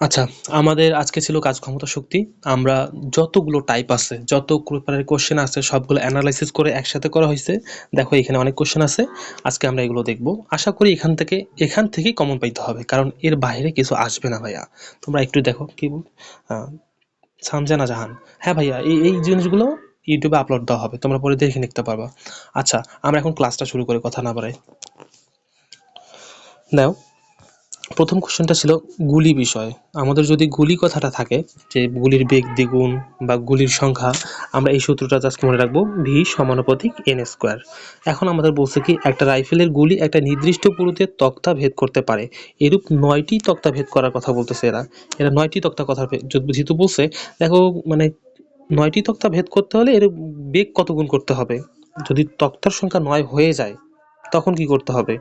আচ্ছা আমাদের আজকে ছিল কাজ ক্ষমতা শক্তি। আমরা যতগুলো টাইপ আছে, যত প্রকারের কোশ্চেন আছে, সবগুলো অ্যানালাইসিস করে একসাথে করা হয়েছে। দেখো, এখানে অনেক কোশ্চেন আছে। আজকে আমরা এগুলো দেখব। আশা করি এখান থেকে, এখান থেকেই কমন পাইতে হবে, কারণ এর বাইরে কিছু আসবে না ভাইয়া। তোমরা একটু দেখো কি বল সামজানা জাহান হ্যাঁ ভাইয়া, এই এই জিনিসগুলো ইউটিউবে আপলোড দেওয়া হবে। তোমরা পরে দেখে নিতে পারবা। আচ্ছা আমরা এখন ক্লাসটা শুরু করে, কথা না বাড়াই। নাও। প্রথম কোশ্চেনটা ছিল গুলি বিষয়। আমাদের যদি গুলি কথাটা থাকে, যে গুলির বেগ দ্বিগুণ বা গুলির সংখ্যা, আমরা এই সূত্রটা জাস্ট মনে রাখব ভি সমানুপাতিক এন স্কোয়ার এখন আমাদের বলছে কি, একটা রাইফেলের গুলি একটা নির্দিষ্ট পুরুতে তক্তা ভেদ করতে পারে। এরূপ নয়টি তক্তা ভেদ করার কথা বলতেছে এরা। এরা নয়টি তক্তা কথা যেহেতু বলছে, দেখো মানে নয়টি তক্তা ভেদ করতে হলে এর বেগ কত গুণ করতে হবে? যদি তক্তার সংখ্যা নয় হয়ে যায়, তখন কি করতে হবে?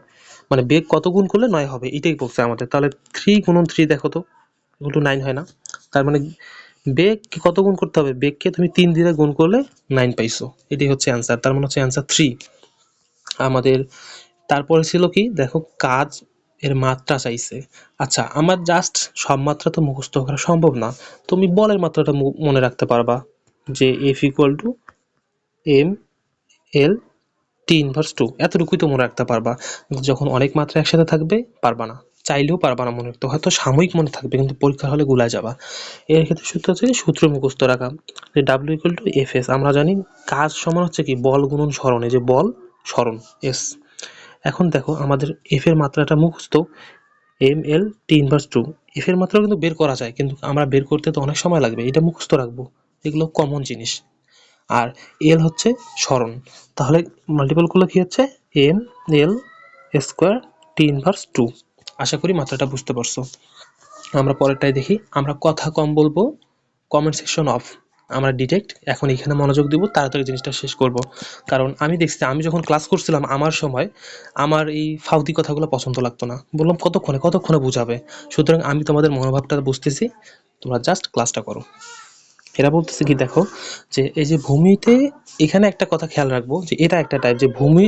মানে বেগ কত গুণ করলে নয় হবে? এটাই বলছে আমাদের। তাহলে থ্রি গুণন থ্রি দেখো তো টু নাইন হয় না। তার মানে বেগ কত গুণ করতে হবে? বেগকে তুমি তিন দিয়ে গুণ করলে নাইন পাইছো। এটাই হচ্ছে অ্যান্সার তার মানে হচ্ছে অ্যান্সার থ্রি আমাদের, তারপরে ছিল কি? দেখো কাজ এর মাত্রা চাইছে। আচ্ছা আমার জাস্ট সব মাত্রা তো মুখস্থ করা সম্ভব না। তুমি বলের মাত্রাটা মনে রাখতে পারবা যে F equal to M L T inverse two এতটুকুই তো মনে রাখতে পারবা। যখন অনেক মাত্রা একসাথে থাকবে, পারবা না। চাইলেও পারবা না মনে রাখতে। হয়তো সাময়িক মনে থাকবে, কিন্তু পরীক্ষার হলে গুলা যাবা। এর ক্ষেত্রে সূত্র হচ্ছে সূত্র মুখস্থ রাখা। যে W equal to F S আমরা জানি কাজ সমান হচ্ছে কি, বল গুণন স্মরণ। যে বল স্মরণ এস এখন দেখো, আমাদের এফ এর মাত্রাটা মুখস্থ। M L T inverse two F এর মাত্রা কিন্তু বের করা যায়, কিন্তু আমরা বের করতে তো অনেক সময় লাগবে। এটা মুখস্থ রাখব। এগুলো কমন জিনিস। আর এল হচ্ছে স্মরণ। তাহলে মাল্টিপল করলে কি হচ্ছে? M L square T inverse two আশা করি মাত্রাটা বুঝতে পারছ। আমরা পরেরটাই দেখি। আমরা কথা কম বলব কমেন্ট সেকশন অফ আমরা ডিটেক্ট এখন এখানে মনোযোগ দিব, তাড়াতাড়ি জিনিসটা শেষ করব। কারণ আমি দেখছি, আমি যখন ক্লাস করছিলাম আমার সময়, আমার এই ফাউদি কথাগুলো পছন্দ লাগতো না। বললাম, কতক্ষণে কতক্ষণে বুঝাবে? সুতরাং আমি তোমাদের মনোভাবটা বুঝতেছি। তোমরা জাস্ট ক্লাসটা করো। এরা বলতেছে কি, দেখো, যে এই যে ভূমিতে এখানে একটা কথা খেয়াল রাখব, যে এটা একটা টাইপ যে ভূমি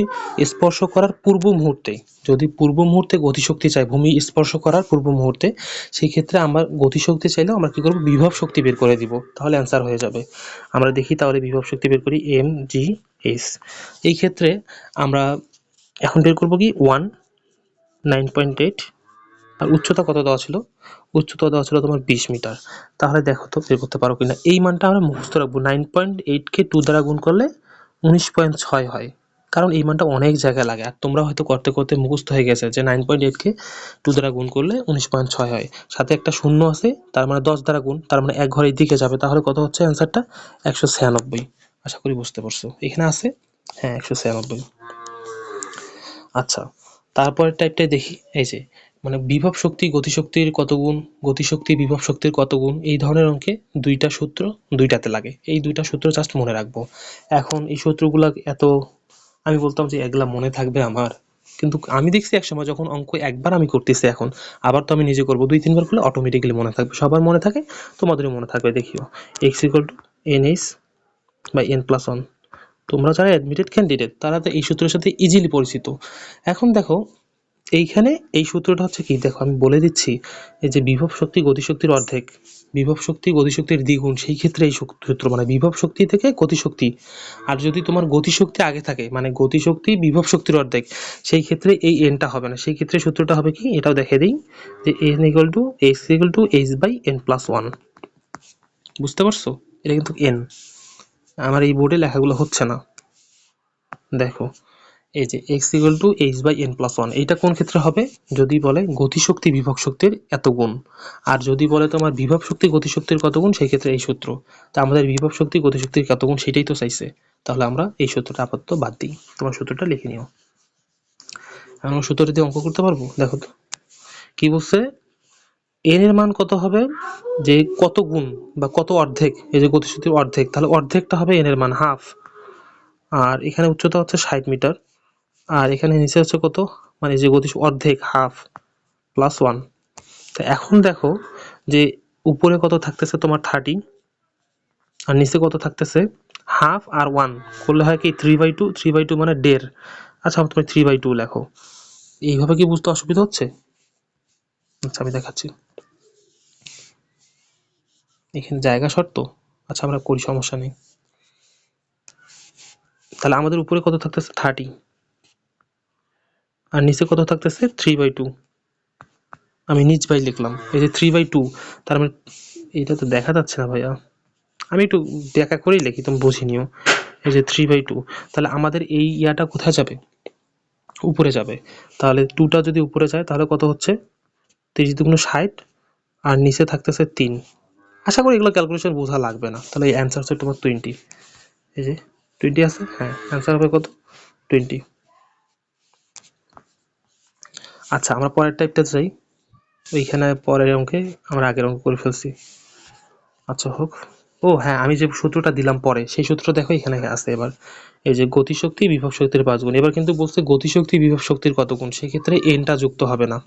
স্পর্শ করার পূর্ব মুহূর্তে, যদি পূর্ব মুহূর্তে গতিশক্তি চাই, ভূমি স্পর্শ করার পূর্ব মুহূর্তে, সেই ক্ষেত্রে আমার গতিশক্তি চাইলেও আমরা কি করব? বিভব শক্তি বের করে দিব। তাহলে অ্যান্সার হয়ে যাবে। আমরা দেখি তাহলে বিভব শক্তি বের করি এম জি এস এই ক্ষেত্রে আমরা এখন বের করব কি? ওয়ান নাইন পয়েন্ট এইট আর উচ্চতা কত দেওয়া ছিল? উচ্চতা দেওয়া ছিল তোমার বিশ মিটার। তাহলে দেখো তো, বের করতে পারো কিনা। এই মানটা আমরা মুখস্থ রাখব। নাইন পয়েন্ট এইটকে টু দ্বারা গুণ করলে উনিশ পয়েন্ট ছয় হয়। কারণ এই মানটা অনেক জায়গায় লাগে। আর তোমরা হয়তো করতে করতে মুখস্থ হয়ে গেছে যে নাইন পয়েন্ট এইটকে টু দ্বারা গুণ করলে উনিশ পয়েন্ট ছয় হয়। সাথে একটা শূন্য আছে, তার মানে দশ দ্বারা গুণ, তার মানে এক ঘরের দিকে যাবে। তাহলে কত হচ্ছে অ্যান্সারটা একশো ছিয়ানব্বই। আশা করি বুঝতে পারছ। এখানে আছে? হ্যাঁ একশো ছিয়ানব্বই। আচ্ছা তারপরের টাইপটাই দেখি। এই যে মানে বিভব শক্তি, গতিশক্তির কত গুণ গতিশক্তি, বিভব শক্তির কত গুণ এই ধরনের অঙ্কে দুইটা সূত্র দুইটাতে লাগে। এই দুইটা সূত্র জাস্ট মনে রাখব। এখন এই সূত্রগুলা এত, আমি বলতাম যে এগুলা মনে থাকবে আমার। কিন্তু আমি দেখছি একসময় যখন অঙ্ক একবার আমি করতেছি এখন, আবার তো আমি নিজে করব, দুই তিনবার করলে অটোমেটিক্যালি মনে থাকবে। সবার মনে থাকে, তোমাদেরও মনে থাকবে, দেখিও। X equal to N H by N plus one তোমরা যারা অ্যাডমিটেড ক্যান্ডিডেট তারা তো এই সূত্রের সাথে ইজিলি পরিচিত। এখন দেখো এইখানে এই সূত্রটা হচ্ছে কি? দেখো, আমি বলে দিচ্ছি, এই যে বিভব শক্তি গতিশক্তির অর্ধেক, বিভব শক্তি গতিশক্তির দ্বিগুণ, সেই ক্ষেত্রে এই সূত্র মানে বিভব শক্তি থেকে গতিশক্তি। আর যদি তোমার গতিশক্তি আগে থাকে মানে গতিশক্তি বিভব শক্তির অর্ধেক, সেই ক্ষেত্রে এই এনটা হবে না। সেই ক্ষেত্রে সূত্রটা হবে কি? এটাও দেখে দিই, যে N equal to H equal to H by N plus one বুঝতে পারছ? এটা কিন্তু এন আমার এই বোর্ডে লেখাগুলো হচ্ছে না। দেখো এই যে X equal to H by N plus one এইটা কোন ক্ষেত্রে হবে? যদি বলে গতিশক্তি বিভব শক্তির এত গুণ আর যদি বলে তোমার বিভব শক্তি গতিশক্তির কত গুণ সেই ক্ষেত্রে এই সূত্র। তা আমাদের বিভব শক্তি গতিশক্তির কত গুণ সেটাই তো চাইছে। তাহলে আমরা এই সূত্রটা আপাতত বাদ দিই। তোমার সূত্রটা লিখে নিও। আমরা সূত্রটা দিয়ে অঙ্ক করতে পারব? দেখো তো। কি বলছে? এন এর মান কত হবে? যে কত গুণ বা কত অর্ধেক, এই যে গতিশক্তির অর্ধেক, তাহলে অর্ধেকটা হবে এন এর মান হাফ আর এখানে উচ্চতা হচ্ছে ষাট মিটার। আর এখানে নিচে হচ্ছে কত? মানে যে গতি অর্ধেক হাফ প্লাস ওয়ান তো এখন দেখো যে উপরে কত থাকতেছে তোমার থার্টি আর নিচে কত থাকতেছে? হাফ আর ওয়ান করলে হয় কি three by two three by two মানে দেড়। আচ্ছা তুমি থ্রি বাই টু লেখো। এইভাবে কি বুঝতে অসুবিধা হচ্ছে? আচ্ছা আমি দেখাচ্ছি। এখানে জায়গা শর্ত? আচ্ছা আমরা করি, সমস্যা নেই। তাহলে আমাদের উপরে কত থাকতেছে? থার্টি আর নিচে কত থাকতেছে? থ্রি বাই টু আমি নিচ বাই লিখলাম। এই যে থ্রি বাই টু তার মানে এটা তো দেখা যাচ্ছে না ভাইয়া। আমি একটু দেখা করেই লিখি, তুমি বুঝে নিও। এই যে থ্রি বাই টু তাহলে আমাদের এই ইয়াটা কোথায় যাবে? উপরে যাবে। তাহলে টুটা যদি উপরে যায়, তাহলে কত হচ্ছে? তিরিশ দুগুণ ষাট, আর নিচে থাকতেছে তিন। আশা করি এগুলো ক্যালকুলেশন বোঝা লাগবে না। তাহলে এই অ্যান্সার হচ্ছে তোমার টোয়েন্টি এই যে টোয়েন্টি আছে? হ্যাঁ অ্যান্সার হবে কত? টোয়েন্টি আচ্ছা আমরা পরের টাইপটা যাই। ওইখানে পরের অঙ্কে আমরা আগের অঙ্ক করে ফেলছি। আচ্ছা হোক। ও হ্যাঁ আমি যে সূত্রটা দিলাম পরে, সেই সূত্র দেখো এখানে আছে এবার। এই যে গতিশক্তি, বিভব শক্তির পাঁচ গুণ। এবার কিন্তু বলছে গতিশক্তি, বিভব শক্তির কত গুণ? সেক্ষেত্রে এনটা যুক্ত হবে না।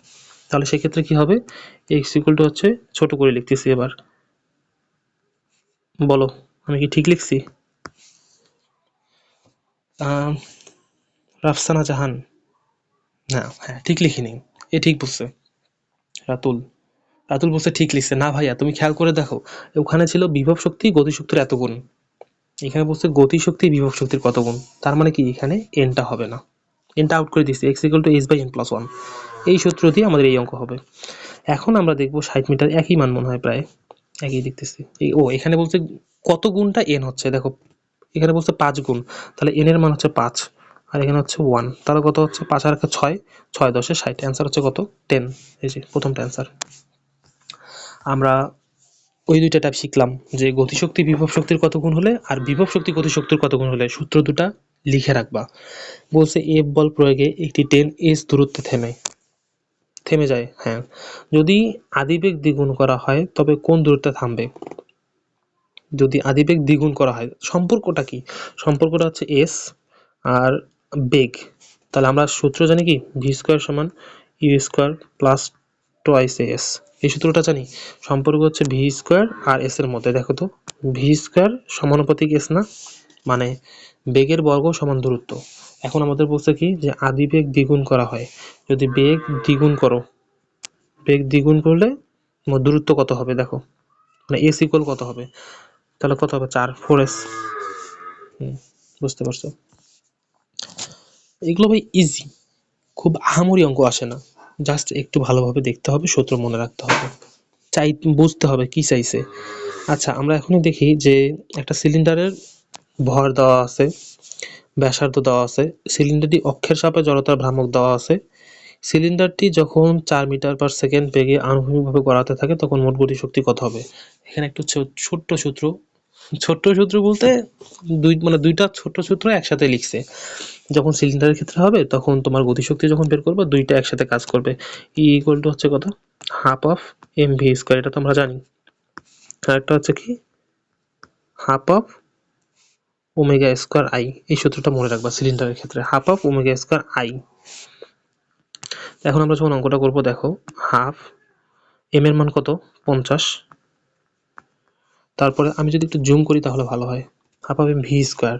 তাহলে সেক্ষেত্রে কি হবে? এক্স ইকুয়াল টু হচ্ছে, ছোট করে লিখতেছি এবার। বলো, আমি কি ঠিক লিখছি? রাফসানা জাহান। না হ্যাঁ ঠিক লিখিনি এ ঠিক বলছে। রাতুল। রাতুল বলছে, ঠিক লিখছে। না ভাইয়া, তুমি খেয়াল করে দেখো, ওখানে ছিল বিভব শক্তি গতিশক্তির এত গুণ। এখানে বলছে গতিশক্তি বিভব শক্তির কত গুণ? তার মানে কি, এখানে এনটা হবে না। এনটা আউট করে দিচ্ছি X equal to S by N plus one এই সূত্র দিয়ে আমাদের এই অঙ্ক হবে। এখন আমরা দেখব ষাট মিটার একই মান মনে হয় প্রায়। একই দেখতেছি এই, ও, এখানে বলছে কত গুণটা এন হচ্ছে? দেখো, এখানে বলছে পাঁচ গুণ। তাহলে এন এর মান হচ্ছে পাঁচ। আর এখানে হচ্ছে ওয়ান তাহলে কত হচ্ছে? পাঁচ আর ছয় ছয় দশে ষাট। অ্যান্সার হচ্ছে কত? টেন এই যে প্রথমটা অ্যান্সার আমরা ওই দুইটা টাইপ শিখলাম যে গতিশক্তি, বিভব শক্তির কত গুণ হলে আর বিভব শক্তি, গতিশক্তির কত গুণ হলে? সূত্র দুটা লিখে রাখবা। বলছে এফ বল প্রয়োগে একটি টেন এস দূরত্বে থেমে। থেমে যায় হ্যাঁ। যদি আদিবেগ দ্বিগুণ করা হয়, তবে কোন দূরত্বে থামবে? যদি আদিবেগ দ্বিগুণ করা হয়, সম্পর্কটা কি? সম্পর্কটা হচ্ছে এস আর বেগ তাহলে আমরা সূত্র জানি কি? ভি স্কোয়ার সমান U square plus twice S এই সূত্রটা জানি? সম্পর্ক হচ্ছে ভি স্কোয়ার আর এস এর মধ্যে। দেখো তো ভি স্কোয়ার সমানুপাতিক এস না? মানে বেগের বর্গ সমান দূরত্ব। এখন আমাদের বলছে কি? যে আদিবেগ দ্বিগুণ করা হয়। যদি বেগ দ্বিগুণ করো বেগ দ্বিগুণ করলে দূরত্ব কত হবে দেখো? মানে এস ইকুয়াল কত হবে? তাহলে কত হবে? চার ফোর এস বুঝতে পারছ? এগুলো ভাই ইজি খুব আহামরি অঙ্ক আসে না। জাস্ট একটু ভালোভাবে দেখতে হবে, সূত্র মনে রাখতে হবে। চাই, বুঝতে হবে কি চাইছে আচ্ছা আমরা এখনই দেখি যে একটা সিলিন্ডারের ভর দেওয়া আছে, ব্যাসার্ধ দেওয়া আছে সিলিন্ডারটি অক্ষের সাপে জড়তার ভ্রামক দেওয়া আছে। সিলিন্ডারটি যখন চার মিটার পার সেকেন্ড বেগে আনুভূমিকভাবে গড়াতে থাকে, তখন মোট গতি শক্তি কত হবে? এখানে একটু ছোট্ট সূত্র। ছোট্ট সূত্র বলতে দুই মানে দুইটা ছোট্ট সূত্র একসাথে লিখছে। যখন সিলিন্ডারের ক্ষেত্রে হবে, তখন তোমার গতিশক্তি যখন বের করবে, দুইটা একসাথে কাজ করবে। ই ইকুয়াল টু হচ্ছে কত? Half of M V square এটা তো আমরা জানি। আর একটা হচ্ছে কি? Half of omega square I এই সূত্রটা মনে রাখবা সিলিন্ডারের ক্ষেত্রে। Half of omega square I এখন আমরা যখন অঙ্কটা করব, দেখো হাফ এম এর মান কত? পঞ্চাশ। তারপরে আমি যদি একটু জুম করি, তাহলে ভালো হয়। Half of M V square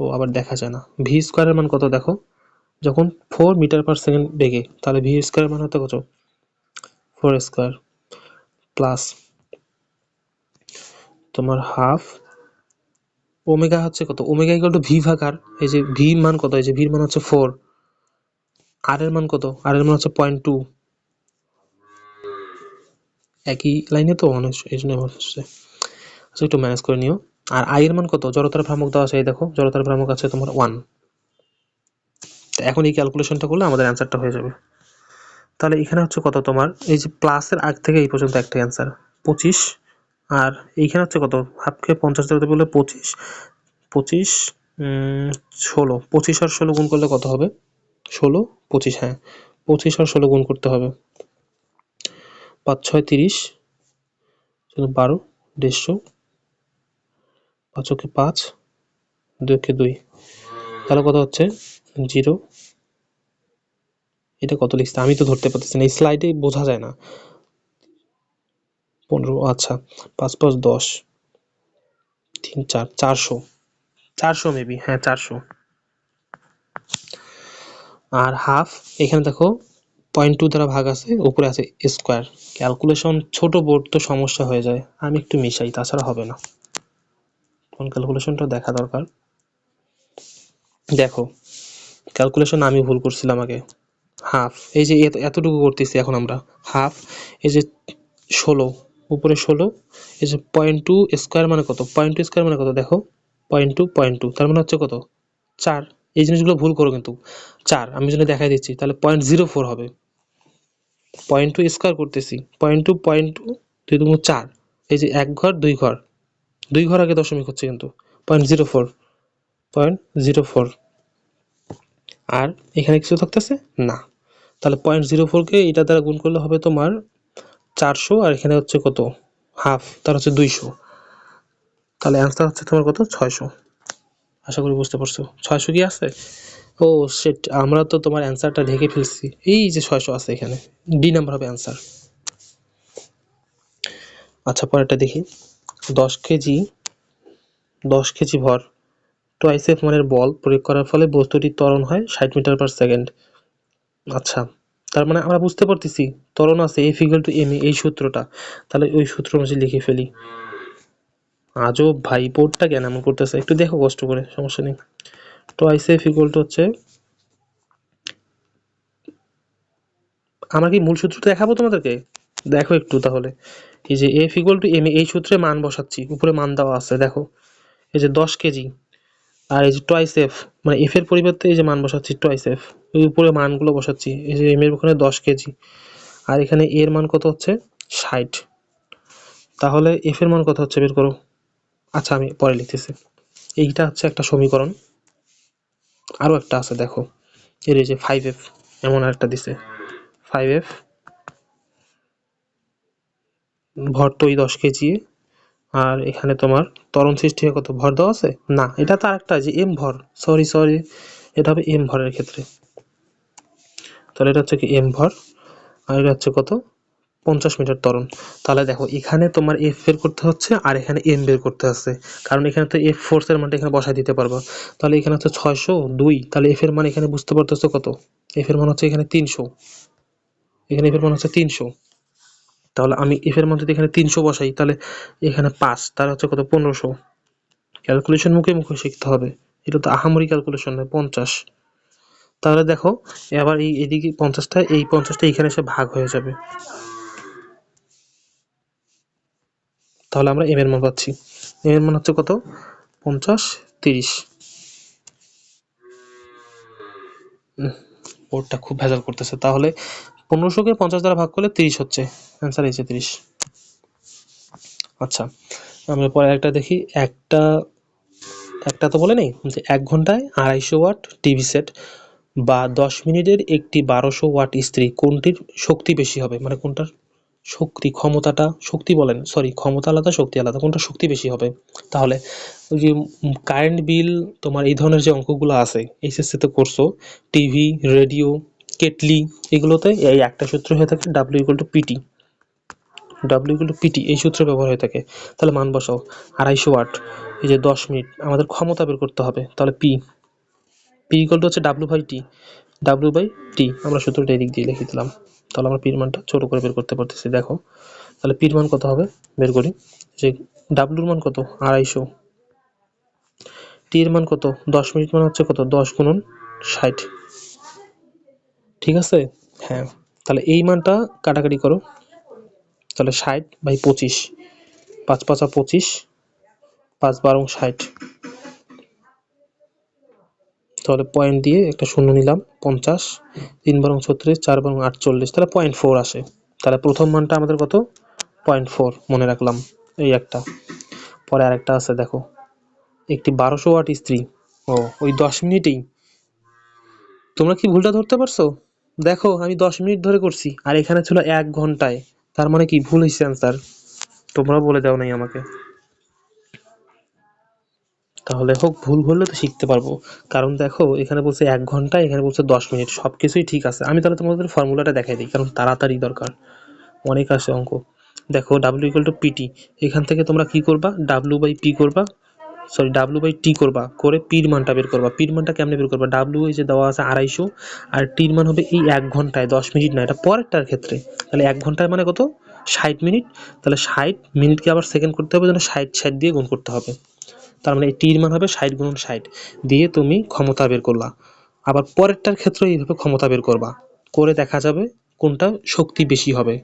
ও আবার দেখা যায় না। ভি স্কোয়ারের মান কত দেখো? যখন ফোর মিটার পার সেকেন্ড বেগে, তাহলে ভি স্কোয়ারের মান হতো কত? ফোর স্কোয়ার প্লাস তোমার হাফ ওমেগা হচ্ছে কত? ওমেগা ইকুয়াল টু ভি ভাগ আর এই যে ভি মান কত? এই যে ভির মান হচ্ছে ফোর আর এর মান কত? আর এর মান হচ্ছে পয়েন্ট টু একই লাইনে তো অনেক এই জন্য আমার হচ্ছে। আচ্ছা একটু ম্যানেজ করে নিও। আর আই এর মান কত? জড়তার ভ্রামক দেওয়া আছে, এই দেখো, জড়তার ভ্রামক আছে তোমার ওয়ান এখন এই ক্যালকুলেশনটা করলে আমাদের অ্যান্সারটা হয়ে যাবে। তাহলে এখানে হচ্ছে কত তোমার? এই যে প্লাসের আগ থেকে এই পর্যন্ত একটা অ্যান্সার পঁচিশ। আর এইখানে হচ্ছে কত? হাফকে পঞ্চাশ ধরতে বললে পঁচিশ। পঁচিশ ষোলো। পঁচিশ আর ষোলো গুণ করলে কত হবে? ষোলো, পঁচিশ হ্যাঁ। পঁচিশ আর ষোলো গুণ করতে হবে। পাঁচ, ছয়, তিরিশ বারো, দেড়শো। পাঁচকে পাঁচ দুইকে দুই। তাহলে কত হচ্ছে? জিরো। এটা কত লিখছে? আমি তো ধরতে পারতেছি না, এই স্লাইডে বোঝা যায় না। পনেরো আচ্ছা পাঁচ পাঁচ দশ, তিন চার, চারশো। চারশো মেবি হ্যাঁ চারশো। আর হাফ এখানে দেখো পয়েন্ট টু দ্বারা ভাগ আছে, উপরে আছে স্কোয়ার ক্যালকুলেশন ছোট বোর্ড তো সমস্যা হয়ে যায়, আমি একটু মিশাই, তাছাড়া হবে না। কোন ক্যালকুলেশনটা দেখা দরকার? দেখো ক্যালকুলেশন আমি ভুল করছিলাম আগে। হাফ এই যে এতটুকু করতেছি এখন আমরা। হাফ এই যে ষোলো, উপরে ষোলো, এই যে পয়েন্ট টু স্কোয়ার মানে কত? পয়েন্ট টু স্কোয়ার মানে কত? দেখো পয়েন্ট টু পয়েন্ট টু তার মানে হচ্ছে কত? চার। এই জিনিসগুলো ভুল করো কিন্তু। চার, আমি যদি দেখাই দিচ্ছি, তাহলে পয়েন্ট জিরো ফোর হবে। পয়েন্ট টু স্কোয়ার করতেছি। পয়েন্ট টু পয়েন্ট টু দুই দুগুণ চার। এই যে এক ঘর, দুই ঘর। দুই ঘর আগে দশমিক হচ্ছে কিন্তু। Point zero four point zero four আর এখানে কিছু থাকতেছে? না। তাহলে পয়েন্ট জিরো ফোরকে এটা দ্বারা গুণ করলে হবে তোমার চারশো, আর এখানে হচ্ছে কত? হাফ তার হচ্ছে দুইশো। তাহলে অ্যান্সার হচ্ছে তোমার কত? ছয়শো। আশা করি বুঝতে পারছ। ছয়শো কি আছে? ও সেট আমরা তো তোমার অ্যান্সারটা ঢেকে ফেলছি। এই যে ছয়শো আছে এখানে। ডি নাম্বার হবে অ্যান্সার আচ্ছা পরেরটা দেখি। দশ কেজি দশ কেজি ভর। টোয়াইস এফ মানের বল প্রয়োগ করার ফলে বস্তুটি ত্বরণ হয় ষাট মিটার পার সেকেন্ড। আচ্ছা তার মানে আমরা বুঝতে পারতেছি ত্বরণ আছে এফ ইকুয়াল টু এম এই সূত্রটা। তাহলে ওই সূত্র মাঝে লিখে ফেলি। আজও ভাই, বোর্ডটা কেন এমন করতেছে? একটু দেখো কষ্ট করে, সমস্যা নেই। টোয়াইস এফ ইকুয়াল টু হচ্ছে, আমরা কি মূল সূত্রটা দেখাবো তোমাদেরকে? দেখো একটু তাহলে। এই যে এফ ইকুয়াল টু এম এই সূত্রে মান বসাচ্ছি। উপরে মান দেওয়া আছে, দেখো। এই যে দশ কেজি। আর এই যে টয়েস এফ মানে এফ এর পরিবর্তে এই যে মান বসাচ্ছি টয়েস এফ ওই উপরে মানগুলো বসাচ্ছি। এই যে এম এর ওখানে দশ কেজি। আর এখানে এর মান কত হচ্ছে? ষাট। তাহলে এফ এর মান কত হচ্ছে? বের করো। আচ্ছা আমি পরে লিখতেছি। এইটা হচ্ছে একটা সমীকরণ। আরও একটা আছে, দেখো। এর এই যে ফাইভ এফ এমন একটা দিছে। ফাইভ এফ ভর ওই দশ কেজি। আর এখানে তোমার ত্বরণ সৃষ্টি হয় কত ভর দেওয়া আছে? না, এটা তো আরেকটা যে এম ভর। সরি সরি এটা হবে এম ভরের ক্ষেত্রে। তাহলে এটা হচ্ছে কি এম ভর, আর এটা হচ্ছে কত? পঞ্চাশ মিটার ত্বরণ। তাহলে দেখো, এখানে তোমার এফ বের করতে হচ্ছে, আর এখানে এম বের করতে হচ্ছে কারণ এখানে তো এফ ফোর্সের মানটা এখানে বসাই দিতে পারবা। তাহলে এখানে হচ্ছে ছয়শো দুই। তাহলে এফ এর মান এখানে বুঝতে পারতেছো কত? এফ এর মান হচ্ছে এখানে তিনশো। এখানে এফ এর মান হচ্ছে তিনশো। তাহলে আমি এর মান এখানে তিনশো বসাই, তাহলে এখানে পাঁচ, তার হচ্ছে কত? পনেরোশো। ক্যালকুলেশন মুখে মুখে শিখতে হবে। এটা তো আহামরি ক্যালকুলেশন নয়, পঞ্চাশ। তাহলে দেখো, এবার এই এদিকে পঞ্চাশটা, এই পঞ্চাশটা এখানে এসে ভাগ হয়ে যাবে। তাহলে আমরা এম এর মান পাচ্ছি। এম এর মান হচ্ছে কত? পঞ্চাশ, তিরিশ। বোর্ডটা খুব ভেজাল করতেছে। তাহলে পনেরোশোকে পঞ্চাশ দ্বারা ভাগ করলে তিরিশ হচ্ছে। অ্যান্সার এসে তিরিশ। আচ্ছা আমরা পরে একটা দেখি। একটা একটা তো বলে নেই যে এক ঘন্টায় আড়াইশো ওয়াট টিভি সেট বা দশ মিনিটের একটি বারোশো ওয়াট ইস্ত্রি কোনটির শক্তি বেশি হবে? মানে কোনটার শক্তি, ক্ষমতাটা, শক্তি বলেন সরি ক্ষমতা আলাদা, শক্তি আলাদা কোনটা শক্তি বেশি হবে? তাহলে ওই যে কারেন্ট বিল তোমার এই ধরনের যে অঙ্কগুলো আছে এইচএসসিতে করছ টিভি রেডিও কেটলি এগুলোতে এই একটা সূত্র হয়ে থাকে W equal to PT W equal to PT এই সূত্র ব্যবহার হয়ে থাকে। তাহলে মান বসাও, আড়াইশো ওয়াট, এই যে দশ মিনিট, আমাদের ক্ষমতা বের করতে হবে। তাহলে পি পি ইকুয়াল টু হচ্ছে W by T W by T আমরা সূত্রটা এদিক দিয়ে লিখে দিলাম। তাহলে আমরা পির মানটা ছোটো করে বের করতে পারতেছি, দেখো। তাহলে পির মান কত হবে? বের করি। যে ডাব্লুর মান কত? আড়াইশো। টি এর মান কত? দশ মিনিট মান হচ্ছে কত? দশ গুণন ষাট। ঠিক আছে? হ্যাঁ তাহলে এই মানটা কাটাকাটি করো। তাহলে ষাট বাই পঁচিশ, পাঁচ পাঁচা পঁচিশ, পাঁচ বারো ষাট। তাহলে পয়েন্ট দিয়ে একটা শূন্য নিলাম, পঞ্চাশ, তিন বারং ছত্রিশ, চার বারং আটচল্লিশ, তাহলে পয়েন্ট ফোর আসে। তাহলে প্রথম মানটা আমাদের কত? পয়েন্ট ফোর মনে রাখলাম, এই একটা। পরে আরেকটা আছে, দেখো। একটি বারোশো ওয়াট স্ত্রী ও, ওই দশ মিনিটেই। তোমরা কি ভুলটা ধরতে পারছ? দেখো, আমি দশ মিনিট ধরে করছি, আর এখানে ছিল এক ঘন্টায়। তার মানে কি ভুল হয়েছে অ্যান্সার তোমরা বলে দাও নাই আমাকে। তাহলে হোক, ভুল হলে তো শিখতে পারব। কারণ দেখো, এখানে বলছে এক ঘণ্টা এখানে বলছে দশ মিনিট। সব কিছুই ঠিক আছে। আমি তাহলে তোমাদের ফর্মুলাটা দেখাই দিই, কারণ তাড়াতাড়ি দরকার। অনেক আসে অঙ্ক। দেখো ডাব্লিউ ইকুয়াল টু পিটি এখান থেকে তোমরা কি করবা? ডাব্লিউ বাই পি করবা। সরি ডাব্লু বাই টি করবা, করে পির মানটা বের করবা। পির মানটা কেমনে বের করবা? ডাব্লু এই যে দেওয়া আছে আড়াইশো, আর টির মান হবে এই এক ঘন্টায়, দশ মিনিট না এটা পরেরটার ক্ষেত্রে। তাহলে এক ঘন্টায় মানে কত? ষাট মিনিট। তাহলে ষাট মিনিটকে আবার সেকেন্ড করতে হবে যেন ষাট ষাট দিয়ে গুণ করতে হবে। তার মানে টির মান হবে ষাট গুণন ষাট, দিয়ে তুমি ক্ষমতা বের করলা। আবার পরেরটার ক্ষেত্রে এইভাবে ক্ষমতা বের করবা। করে দেখা যাবে কোনটা শক্তি বেশি হবে।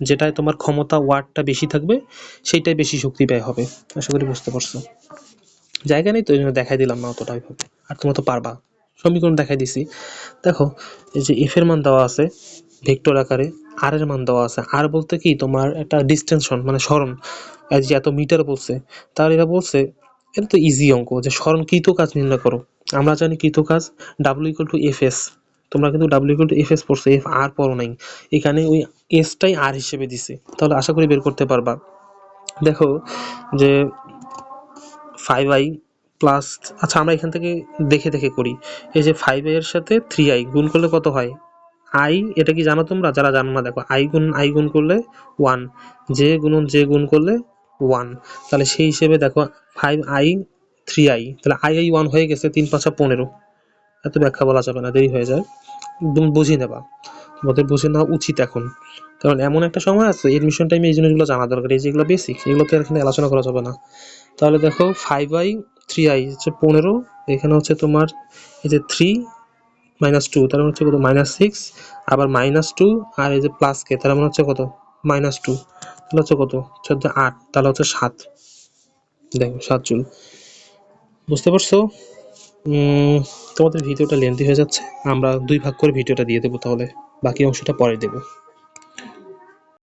যেটায় তোমার ক্ষমতা ওয়াটটা বেশি থাকবে, সেইটাই বেশি শক্তি ব্যয় হবে। আশা করি বুঝতে পারছ। জায়গা নেই তো, এই জন্য দেখাই দিলাম না অতটা ওইভাবে। আর তোমরা তো পারবা। সমীকরণ দেখাই দিছি। দেখো, এই যে এফ এর মান দেওয়া আছে, ভেক্টর আকারে আর এর মান দেওয়া আছে। আর বলতে কি? তোমার একটা ডিস্টেনশন মানে স্মরণ যে এত মিটার বলছে তাহলে এরা বলছে, এটা তো ইজি অঙ্ক, যে স্মরণ কৃত কাজ নির্ণয় করো। আমরা জানি কৃত কাজ W equal to F S তোমরা কিন্তু W equal to F S পড়ছো এফ আর পড়ো নাই। এখানে ওই এসটাই আর হিসেবে দিছে। তাহলে আশা করি বের করতে পারবা। দেখো, যে ফাইভ আই প্লাস আচ্ছা আমরা এখান থেকে দেখে দেখে করি। এই যে ফাইভ এর সাথে থ্রি আই গুণ করলে কত হয়? আই এটা কি জানো তোমরা? যারা জানো না, দেখো আই গুণ আই গুণ করলে ওয়ান জে গুণন জে গুণ করলে ওয়ান তাহলে সেই হিসেবে দেখো ফাইভ আই থ্রি আই তাহলে আই আই ওয়ান হয়ে গেছে তিন, পাঁচা পনেরো। এত ব্যাখ্যা বলা যাবে না, দেরি হয়ে যায়। তুমি বুঝিয়ে নেবা। তোমাদের বুঝে নেওয়া উচিত এখন। কারণ এমন একটা সময় আছে এডমিশন টাইমে এই জিনিসগুলো জানা দরকার, এই যেগুলো বেসিক এগুলোকে এখানে আলোচনা করা যাবে না। তাহলে দেখো ফাইভ আই থ্রি আই হচ্ছে পনেরো, এখানে হচ্ছে তোমার এই যে থ্রি মাইনাস টু তার মানে হচ্ছে কত? মাইনাস সিক্স আবার মাইনাস টু আর এই যে প্লাস কে তার মানে হচ্ছে কত? মাইনাস টু তাহলে হচ্ছে কত? চোদ্দ আট, তাহলে হচ্ছে সাত। দেখো, সাত জুল। বুঝতে পারছ? তোমাদের ভিডিওটা লেন্থি হয়ে যাচ্ছে, আমরা দুই ভাগ করে ভিডিওটা দিয়ে দেবো তাহলে, বাকি অংশটা পরে দেবো।